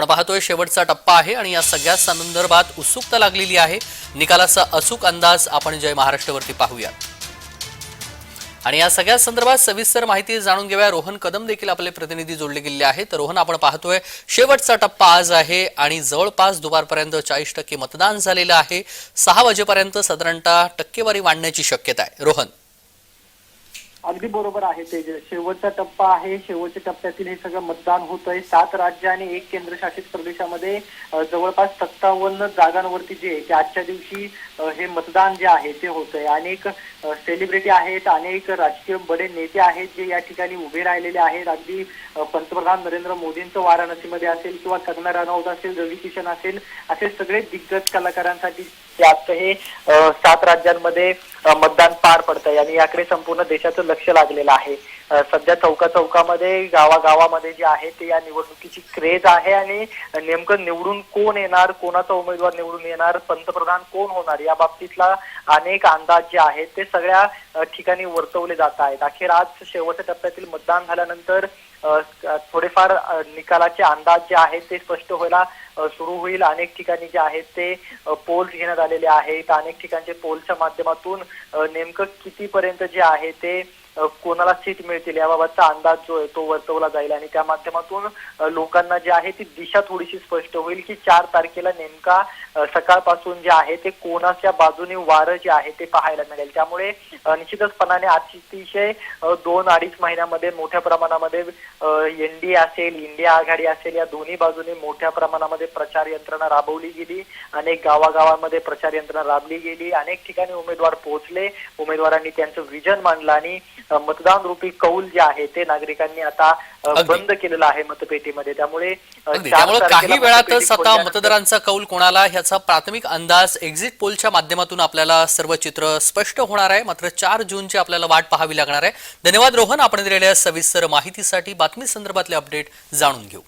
आपण पाहतोय शेवटचा टप्पा आहे आणि या सगळ्या संदर्भात उत्सुकता लागलेली आहे. निकालाचा अचूक अंदाज आपण जय महाराष्ट्रवरती पाहूयात आणि या सगळ्या संदर्भात सविस्तर माहिती जाणून घेऊया. रोहन कदम देखील आपले प्रतिनिधी जोडले गेले आहेत. तर रोहन आपण पाहतोय शेवटचा टप्पा आज आहे आणि जवळपास दुपारपर्यंत चाळीस टक्के मतदान झालेलं आहे. सहा वाजेपर्यंत साधारणतः टक्केवारी वाढण्याची शक्यता आहे. रोहन. अगदी बरोबर आहे ते शेवटचा टप्पा आहे. शेवटच्या टप्प्यातील हे सगळं मतदान होतंय. सात राज्य आणि एक केंद्रशासित प्रदेशामध्ये जवळपास सत्तावन्न जागांवरती जे आहे ते आजच्या दिवशी हे मतदान जे आहे ते होतंय. अनेक सेलिब्रिटी आहेत अनेक राजकीय बडे नेते आहेत जे या ठिकाणी उभे राहिलेले आहेत. अगदी पंतप्रधान नरेंद्र मोदींचं वाराणसीमध्ये असेल किंवा कंगना राणावत असेल रवी किशन असेल असे सगळे दिग्गज कलाकारांसाठी आजचं हे सात राज्यांमध्ये मतदान पार पडतंय. आणि याकडे संपूर्ण देशाचं लक्ष लागलेलं आहे. सध्या चौका चौकामध्ये गावागावामध्ये जे आहे ते या निवडणुकीची क्रेज आहे आणि नेमकं निवडून कोण येणार कोणाचा उमेदवार निवडून येणार पंतप्रधान कोण होणार या बाबतीतला अनेक अंदाज जे आहेत ते सगळ्या ठिकाणी वर्तवले जात आहेत. अखेर आज शेवटच्या टप्प्यातील मतदान झाल्यानंतर थोडेफार निकालाचे अंदाज जे आहेत ते स्पष्ट व्हायला सुरू होईल. अनेक ठिकाणी जे आहेत ते पोल्स घेण्यात आलेले आहेत. अनेक ठिकाणचे पोलच्या माध्यमातून नेमकं कितीपर्यंत जे आहे ते कोणाला सीट मिळतील? याबाबतचा अंदाज जो आहे तो वर्तवला जाईल. आणि त्या माध्यमातून लोकांना जे आहे ती दिशा थोडीशी स्पष्ट होईल की चार तारखेला नेमका सकाळपासून जे आहे ते कोणाच्या बाजूने वारं जे आहे ते पाहायला मिळेल. त्यामुळे अ, निश्चितचपणाने अतिशय दोन अडीच महिन्यामध्ये मोठ्या प्रमाणामध्ये एनडीए असेल इंडिया आघाडी असेल या दोन्ही बाजूने मोठ्या प्रमाणामध्ये प्रचार यंत्रणा राबवली गेली. अनेक गावागावांमध्ये प्रचार यंत्रणा राबली गेली. अनेक ठिकाणी उमेदवार पोहोचले. उमेदवारांनी त्यांचं विजन मांडलं आणि मतदान रूपी कौल जे आहे ते नागरिकांनी आता. बंद केलेलं आहे मतपेटीमध्ये. त्यामुळे त्यामुळे काही वेळातच आता मतदारांचा कौल कोणाला ह्याचा प्राथमिक अंदाज एक्झिट पोलच्या माध्यमातून आपल्याला सर्व चित्र स्पष्ट होणार आहे. मात्र चार जूनची आपल्याला वाट पाहावी लागणार आहे. धन्यवाद रोहन. आपण दिलेल्या सविस्तर माहितीसाठी बातमी संदर्भातले अपडेट जाणून घेऊ.